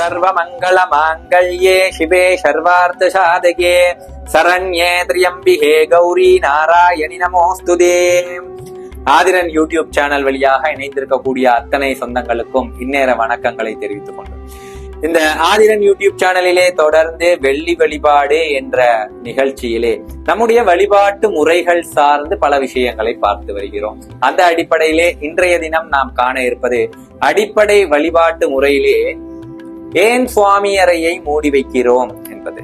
ஓம் சர்வமங்கள மாங்கல்யே சிவே சர்வார்த்த சாதகே சரண்யே திரியம்பிகே கௌரி நாராயணி நமோஸ்துதே ஆதிரன் யூடியூப் சேனல் வழியாக இணைந்திருக்கக்கூடிய அத்தனை சொந்தங்களுக்கும் இந்நேர வணக்கங்களை தெரிவித்துக் கொண்டு. இந்த ஆதிரன் யூடியூப் சேனலிலே தொடர்ந்து வெள்ளி வழிபாடு என்ற நிகழ்ச்சியிலே நம்முடைய வழிபாட்டு முறைகள் சார்ந்து பல விஷயங்களை பார்த்து வருகிறோம். அந்த அடிப்படையிலே இன்றைய தினம் நாம் காண இருப்பது அடிப்படை வழிபாட்டு முறையிலே ஏன் சுவாமி அறையை மூடி வைக்கிறோம் என்பது.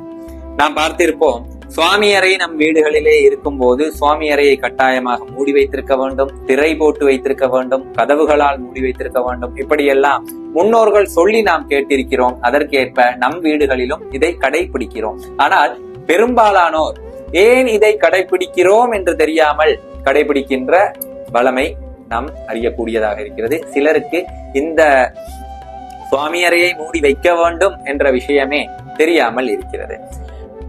நாம் பார்த்திருப்போம் சுவாமி அறை நம் வீடுகளிலே இருக்கும்போது சுவாமி அறையை கட்டாயமாக மூடி வைத்திருக்க வேண்டும் திரை போட்டு வைத்திருக்க வேண்டும் கதவுகளால் மூடி வைத்திருக்க வேண்டும். இப்படியெல்லாம் முன்னோர்கள் சொல்லி நாம் கேட்டிருக்கிறோம். அதற்கேற்ப நம் வீடுகளிலும் இதை கடைபிடிக்கிறோம் ஆனால் பெரும்பாலானோர் ஏன் இதை கடைபிடிக்கிறோம் என்று தெரியாமல் கடைபிடிக்கின்ற வளமை நாம் அறியக்கூடியதாக இருக்கிறது. சிலருக்கு இந்த சுவாமியறையை மூடி வைக்க வேண்டும் என்ற விஷயமே தெரியாமல் இருக்கிறது.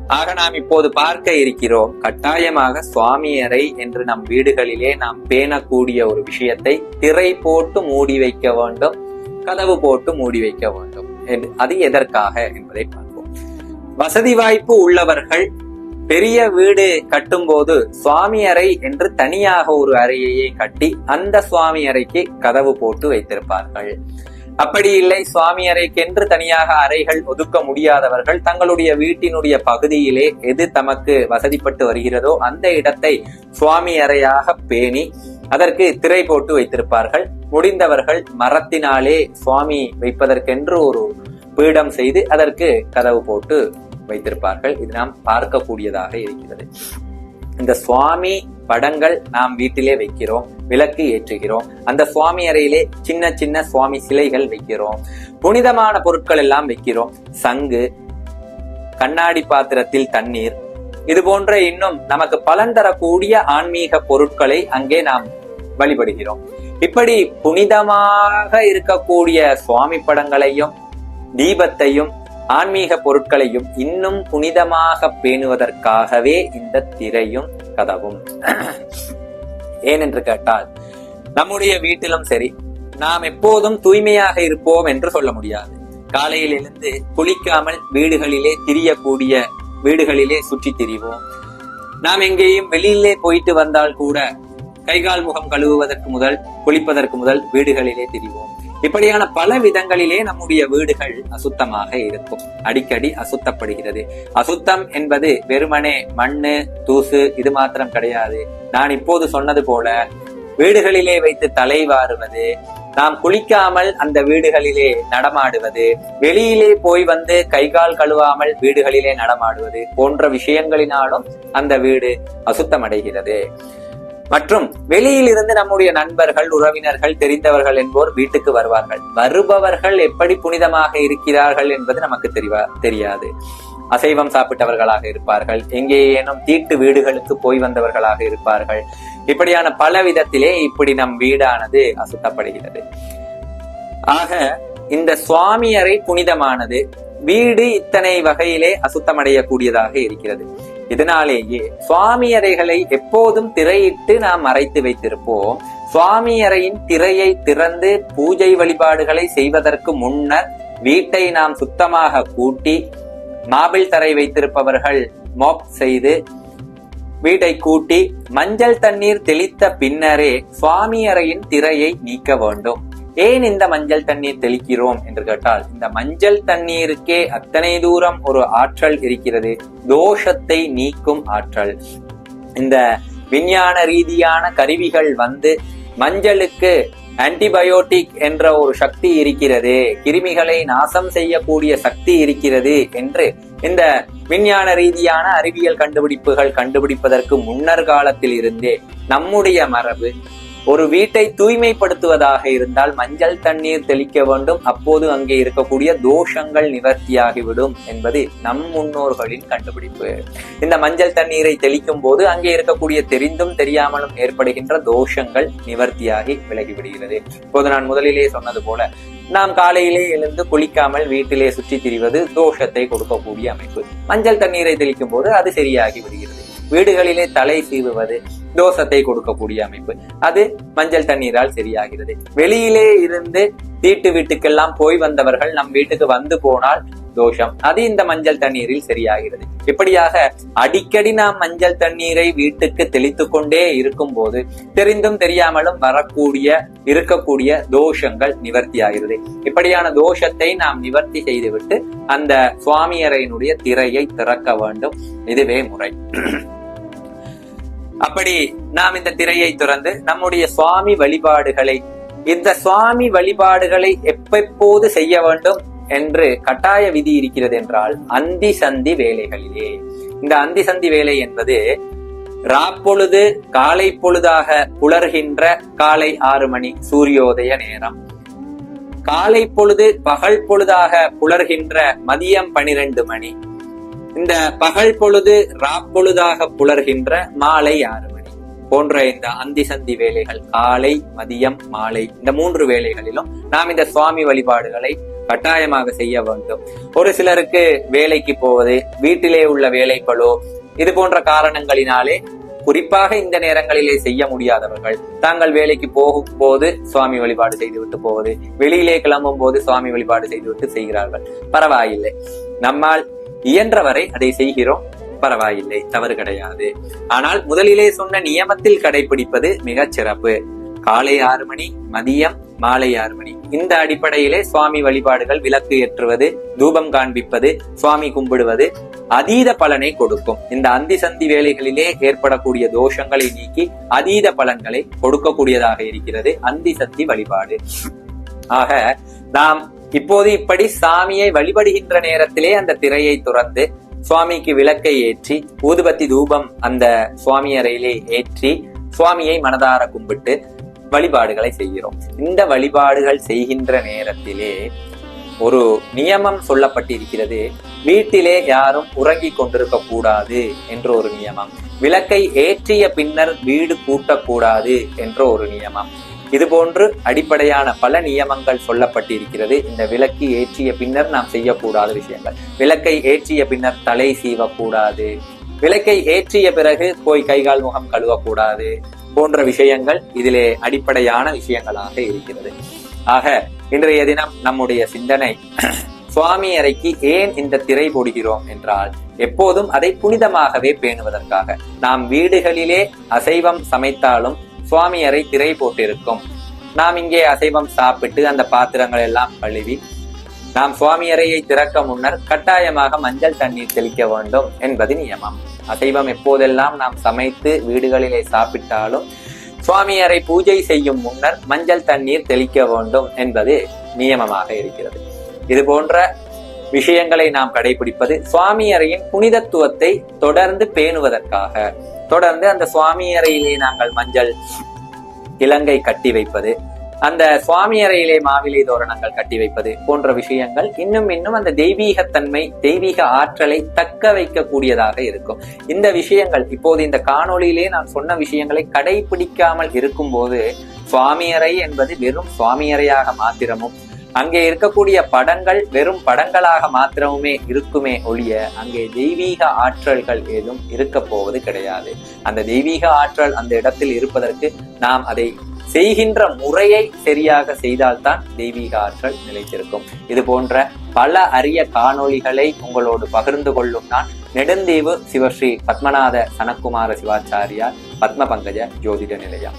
ஆக நாம் இப்போது பார்க்க இருக்கிறோம் கட்டாயமாக சுவாமியறை என்று நம் வீடுகளிலே நாம் பேணக்கூடிய ஒரு விஷயத்தை திரை போட்டு மூடி வைக்க வேண்டும் கதவு போட்டு மூடி வைக்க வேண்டும். என்று- அது எதற்காக என்பதை பார்ப்போம். வசதி வாய்ப்பு உள்ளவர்கள் பெரிய வீடு கட்டும்போது சுவாமி அறை என்று தனியாக ஒரு அறையையே கட்டி அந்த சுவாமி அறைக்கு கதவு போட்டு வைத்திருப்பார்கள். அப்படி இல்லை சுவாமி அறைக்கென்று தனியாக அறைகள் ஒதுக்க முடியாதவர்கள் தங்களுடைய வீட்டினுடைய பகுதியிலே எது தமக்கு வசதிப்பட்டு வருகிறதோ அந்த இடத்தை சுவாமி அறையாக பேணி அதற்கு திரை போட்டு வைத்திருப்பார்கள். முடிந்தவர்கள் மரத்தினாலே சுவாமி வைப்பதற்கென்று ஒரு பீடம் செய்து அதற்கு கதவு போட்டு வைத்திருப்பார்கள். இது நாம் பார்க்கக்கூடியதாக இருக்கிறது. இந்த சுவாமி படங்கள் நாம் வீட்டிலே வைக்கிறோம் விளக்கு ஏற்றுகிறோம் அந்த சுவாமி அறையிலே சின்ன சின்ன சுவாமி சிலைகள் வைக்கிறோம் புனிதமான பொருட்கள் எல்லாம் வைக்கிறோம் சங்கு கண்ணாடி பாத்திரத்தில் தண்ணீர் இது போன்ற இன்னும் நமக்கு பலன் தரக்கூடிய ஆன்மீக பொருட்களை அங்கே நாம் வழிபடுகிறோம். இப்படி புனிதமாக இருக்கக்கூடிய சுவாமி படங்களையும் தீபத்தையும் ஆன்மீக பொருட்களையும் இன்னும் புனிதமாக பேணுவதற்காகவே இந்த திரையும் கதவும். ஏனென்று கேட்டால் நம்முடைய வீட்டிலும் சரி நாம் எப்போதும் தூய்மையாக இருப்போம் என்று சொல்ல முடியாது. காலையில் எழுந்து குளிக்காமல் வீடுகளிலே திரியக்கூடிய வீடுகளிலே சுற்றி திரிவோம். நாம் எங்கேயும் வெளியிலே போயிட்டு வந்தால் கூட கைகால் முகம் கழுவுவதற்கு முதல் குளிப்பதற்கு முதல் வீடுகளிலே திரிவோம். இப்படியான பல விதங்களிலே நம்முடைய வீடுகள் அசுத்தமாக இருக்கும். அடிக்கடி அசுத்தப்படுகிறது. அசுத்தம் என்பது வெறுமனே மண்ணு தூசு இது மாத்திரம் கிடையாது. நான் இப்போது சொன்னது போல வீடுகளிலே வைத்து தலை வாருவது நாம் குளிக்காமல் அந்த வீடுகளிலே நடமாடுவது வெளியிலே போய் வந்து கை கால் கழுவாமல் வீடுகளிலே நடமாடுவது போன்ற விஷயங்களினாலும் அந்த வீடு அசுத்தமடைகிறது. மற்றும் வெளியில் இருந்து நம்முடைய நண்பர்கள் உறவினர்கள் தெரிந்தவர்கள் என்போர் வீட்டுக்கு வருவார்கள். வருபவர்கள் எப்படி புனிதமாக இருக்கிறார்கள் என்பது நமக்கு தெரிவா தெரியாது. அசைவம் சாப்பிட்டவர்களாக இருப்பார்கள். எங்கேயேனும் தீட்டு வீடுகளுக்கு போய் வந்தவர்களாக இருப்பார்கள். இப்படியான பல விதத்திலே இப்படி நம் வீடானது அசுத்தப்படுகிறது. ஆக இந்த சுவாமியரை புனிதமானது வீடு இத்தனை வகையிலே அசுத்தமடையக்கூடியதாக இருக்கிறது. இதனாலேயே சுவாமியறைகளை எப்போதும் திரையிட்டு நாம் மறைத்து வைத்திருப்போம். சுவாமியறையின் திரையை திறந்து பூஜை வழிபாடுகளை செய்வதற்கு முன்னர் வீட்டை நாம் சுத்தமாக கூட்டி மாபிள் தரை வைத்திருப்பவர்கள் மோப் செய்து வீட்டை கூட்டி மஞ்சள் தண்ணீர் தெளித்த பின்னரே சுவாமி அறையின் திரையை நீக்க வேண்டும். ஏன் இந்த மஞ்சள் தண்ணீர் தெளிக்கிறோம் என்று கேட்டால் இந்த மஞ்சள் தண்ணீருக்கே அத்தனை தூரம் ஒரு ஆற்றல் இருக்கிறது. தோஷத்தை நீக்கும் ஆற்றல். இந்த விஞ்ஞான ரீதியான கருவிகள் வந்து மஞ்சளுக்கு ஆன்டிபயோட்டிக் என்ற ஒரு சக்தி இருக்கிறது. கிருமிகளை நாசம் செய்யக்கூடிய சக்தி இருக்கிறது என்று இந்த விஞ்ஞான ரீதியான அறிவியல் கண்டுபிடிப்புகள் கண்டுபிடிப்பதற்கு முன்னர் காலத்தில் இருந்தே நம்முடைய மரபு ஒரு வீட்டை தூய்மைப்படுத்துவதாக இருந்தால் மஞ்சள் தண்ணீர் தெளிக்க வேண்டும். அப்போது அங்கே இருக்கக்கூடிய தோஷங்கள் நிவர்த்தியாகிவிடும் என்பது நம் முன்னோர்களின் கண்டுபிடிப்பு. இந்த மஞ்சள் தண்ணீரை தெளிக்கும் போது அங்கே இருக்கக்கூடிய தெரிந்தும் தெரியாமலும் ஏற்படுகின்ற தோஷங்கள் நிவர்த்தியாகி விலகிவிடுகிறது. இப்போது நான் முதலிலே சொன்னது போல நாம் காலையிலே எழுந்து குளிக்காமல் வீட்டிலே சுற்றி திரிவது தோஷத்தை கொடுக்கக்கூடிய அமைப்பு. மஞ்சள் தண்ணீரை தெளிக்கும் போது அது சரியாகி விடுகிறது. வீடுகளிலே தலை சீவுவது தோஷத்தை கொடுக்கக்கூடிய அமைப்பு. அது மஞ்சள் தண்ணீரால் சரியாகிறது. வெளியிலே இருந்து வீட்டு வீட்டுக்கெல்லாம் போய் வந்தவர்கள் நம் வீட்டுக்கு வந்து போனால் தோஷம். அது இந்த மஞ்சள் தண்ணீரில் சரியாகிறது. இப்படியாக அடிக்கடி நாம் மஞ்சள் தண்ணீரை வீட்டுக்கு தெளித்து கொண்டே இருக்கும் போது தெரிந்தும் தெரியாமலும் வரக்கூடிய இருக்கக்கூடிய தோஷங்கள் நிவர்த்தி ஆகிறது இப்படியான தோஷத்தை நாம் நிவர்த்தி செய்துவிட்டு அந்த சுவாமியரையினுடைய திரையை திறக்க வேண்டும். இதுவே முறை. அப்படி நாம் இந்த திரையை துறந்து நம்முடைய சுவாமி வழிபாடுகளை இந்த சுவாமி வழிபாடுகளை எப்பப்போது செய்ய வேண்டும் என்று கட்டாய விதி இருக்கிறது என்றால் அந்தி சந்தி வேலைகளிலே. இந்த அந்தி சந்தி வேலை என்பது ராப்பொழுது காலை பொழுதாக புலர்கின்ற காலை ஆறு மணி சூரியோதய நேரம். காலை பொழுது பகல் பொழுதாக புலர்கின்ற மதியம் பனிரெண்டு மணி. இந்த பகல் பொழுது ராப்பொழுதாக புலர்கின்ற மாலை ஆறு மணி போன்ற இந்த அந்தி சந்தி வேலைகள் காலை மதியம் மாலை இந்த மூன்று வேலைகளிலும் நாம் இந்த சுவாமி வழிபாடுகளை கட்டாயமாக செய்ய வேண்டும். ஒரு சிலருக்கு வேலைக்கு போவது வீட்டிலே உள்ள வேலைகளோ இது போன்ற காரணங்களினாலே குறிப்பாக இந்த நேரங்களிலே செய்ய முடியாதவர்கள் தாங்கள் வேலைக்கு போகும் போது சுவாமி வழிபாடு செய்துவிட்டு போவது வெளியிலே கிளம்பும் போது சுவாமி வழிபாடு செய்துவிட்டு செய்கிறார்கள். பரவாயில்லை. நம்மால் இயன்றவரை அதை செய்கிறோம். பரவாயில்லை தவறு கிடையாது. ஆனால் முதலிலே சொன்ன நியமத்தில் கடைபிடிப்பது மிக சிறப்பு. காலை ஆறு மணி மதியம் மாலை ஆறு மணி. இந்த அடிப்படையிலே சுவாமி வழிபாடுகள் விளக்கு ஏற்றுவது தூபம் காண்பிப்பது சுவாமி கும்பிடுவது அதீத பலனை கொடுக்கும். இந்த அந்தி சந்தி வேலைகளிலே ஏற்படக்கூடிய தோஷங்களை நீக்கி அதீத பலன்களை கொடுக்கக்கூடியதாக இருக்கிறது அந்தி சந்தி வழிபாடு. ஆக நாம் இப்போது இப்படி சாமியை வழிபடுகின்ற நேரத்திலே அந்த திரையை துறந்து சுவாமிக்கு விளக்கை ஏற்றி ஊதுபத்தி தூபம் அந்த சுவாமி அறையிலே ஏற்றி சுவாமியை மனதார கும்பிட்டு வழிபாடுகளை செய்கிறோம். இந்த வழிபாடுகள் செய்கின்ற நேரத்திலே ஒரு நியமம் சொல்லப்பட்டிருக்கிறது. வீட்டிலே யாரும் உறங்கிக் கொண்டிருக்க கூடாது என்ற ஒரு நியமம். விளக்கை ஏற்றிய பின்னர் வீடு கூட்டக்கூடாது என்ற ஒரு நியமம். இது போன்று அடிப்படையான பல நியமங்கள் சொல்லப்பட்டிருக்கிறது. இந்த விளக்கு ஏற்றிய பின்னர் நாம் செய்யக்கூடாத விஷயங்கள். விளக்கை ஏற்றிய பின்னர் தலை சீவக்கூடாது. விளக்கை ஏற்றிய பிறகு போய் கைகால் முகம் கழுவக்கூடாது போன்ற விஷயங்கள் இதிலே அடிப்படையான விஷயங்களாக இருக்கிறது. ஆக இன்றைய தினம் நம்முடைய சிந்தனை சுவாமி அறைக்கு ஏன் இந்த திரை போடுகிறோம் என்றால் எப்போதும் அதை புனிதமாகவே பேணுவதற்காக. நாம் வீடுகளிலே அசைவம் சமைத்தாலும் சுவாமி அறை திரை போட்டிருக்கும். நாம் இங்கே அசைவம் சாப்பிட்டு அந்த பாத்திரங்கள் எல்லாம் கழுவி நாம் சுவாமி அறையை திறக்க முன்னர் கட்டாயமாக மஞ்சள் தண்ணீர் தெளிக்க வேண்டும் என்பது நியமம். அசைவம் எப்போதெல்லாம் நாம் சமைத்து வீடுகளிலே சாப்பிட்டாலும் சுவாமி அறை பூஜை செய்யும் முன்னர் மஞ்சள் தண்ணீர் தெளிக்க வேண்டும் என்பது நியமமாக இருக்கிறது. இது போன்ற விஷயங்களை நாம் கடைபிடிப்பது சுவாமியறையின் புனிதத்துவத்தை தொடர்ந்து பேணுவதற்காக. தொடர்ந்து அந்த சுவாமியறையிலே நாங்கள் மஞ்சள் இலங்கை கட்டி வைப்பது அந்த சுவாமியறையிலே மாவிலை தோரணங்கள் கட்டி வைப்பது போன்ற விஷயங்கள் இன்னும் இன்னும் அந்த தெய்வீகத்தன்மை தெய்வீக ஆற்றலை தக்க வைக்கக்கூடியதாக இருக்கும். இந்த விஷயங்கள் இப்போது இந்த காணொளியிலே நான் சொன்ன விஷயங்களை கடைபிடிக்காமல் இருக்கும்போது சுவாமியறை என்பது வெறும் சுவாமியறையாக மாத்திரமும் அங்கே இருக்கக்கூடிய படங்கள் வெறும் படங்களாக மாத்திரமுமே இருக்குமே ஒழிய அங்கே தெய்வீக ஆற்றல்கள் ஏதும் இருக்க போவது கிடையாது. அந்த தெய்வீக ஆற்றல் அந்த இடத்தில் இருப்பதற்கு நாம் அதை செய்கின்ற முறையை சரியாக செய்தால்தான் தெய்வீக ஆற்றல் நிலைத்திருக்கும். இது போன்ற பல அரிய காணொளிகளை உங்களோடு பகிர்ந்து கொள்ளும் நான் நெடுந்தீவு சிவஸ்ரீ பத்மநாத சனக்குமார சிவாச்சாரியார் பத்ம பங்கஜ ஜோதிட நிலையம்.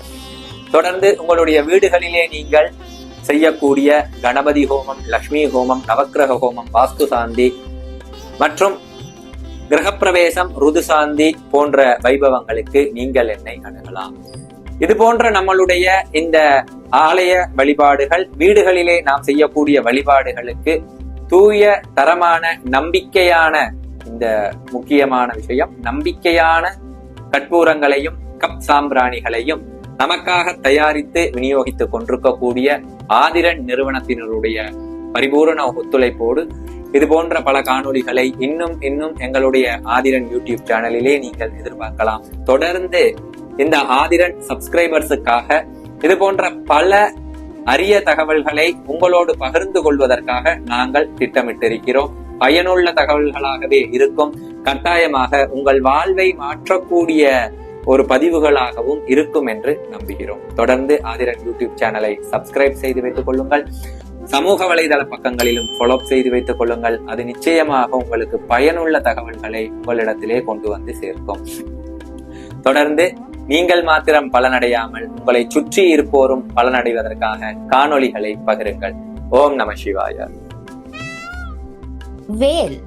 தொடர்ந்து உங்களுடைய வீடுகளிலே நீங்கள் செய்யக்கூடிய கணபதி ஹோமம் லக்ஷ்மி ஹோமம் நவக்கிரக ஹோமம் வாஸ்து சாந்தி மற்றும் கிரகப்பிரவேசம் ருது சாந்தி போன்ற வைபவங்களுக்கு நீங்கள் என்னை அணுகலாம். இது போன்ற நம்மளுடைய இந்த ஆலய வழிபாடுகள் வீடுகளிலே நாம் செய்யக்கூடிய வழிபாடுகளுக்கு தூய தரமான நம்பிக்கையான இந்த முக்கியமான விஷயம் நம்பிக்கையான கற்பூரங்களையும் கப் சாம்பிராணிகளையும் நமக்காக தயாரித்து விநியோகித்துக் கொண்டிருக்கக்கூடிய ஆதிரன் நிறுவனத்தினருடைய பரிபூரண ஒத்துழைப்போடு இது போன்ற பல காணொளிகளை இன்னும் இன்னும் எங்களுடைய ஆதிரன் யூடியூப் சேனலிலே நீங்கள் எதிர்பார்க்கலாம். தொடர்ந்து இந்த ஆதிரன் சப்ஸ்கிரைபர்ஸுக்காக இது போன்ற பல அரிய தகவல்களை உங்களோடு பகிர்ந்து கொள்வதற்காக நாங்கள் திட்டமிட்டிருக்கிறோம். பயனுள்ள தகவல்களாகவே இருக்கும். கட்டாயமாக உங்கள் வாழ்வை மாற்றக்கூடிய ஒரு பதிவுகளாகவும் இருக்கும் என்று நம்புகிறோம். தொடர்ந்து ஆதிரன் யூடியூப் சேனலை சப்ஸ்கிரைப் செய்து வைத்துக் கொள்ளுங்கள். சமூக வலைதள பக்கங்களிலும் ஃபாலோ செய்து வைத்துக் கொள்ளுங்கள். அது நிச்சயமாக உங்களுக்கு பயனுள்ள தகவல்களை உங்களிடத்திலே கொண்டு வந்து சேர்க்கும். தொடர்ந்து நீங்கள் மாத்திரம் பலனடையாமல் உங்களை சுற்றி இருப்போரும் பலனடைவதற்காக காணொளிகளை பகிருங்கள். ஓம் நம சிவாய. வேல்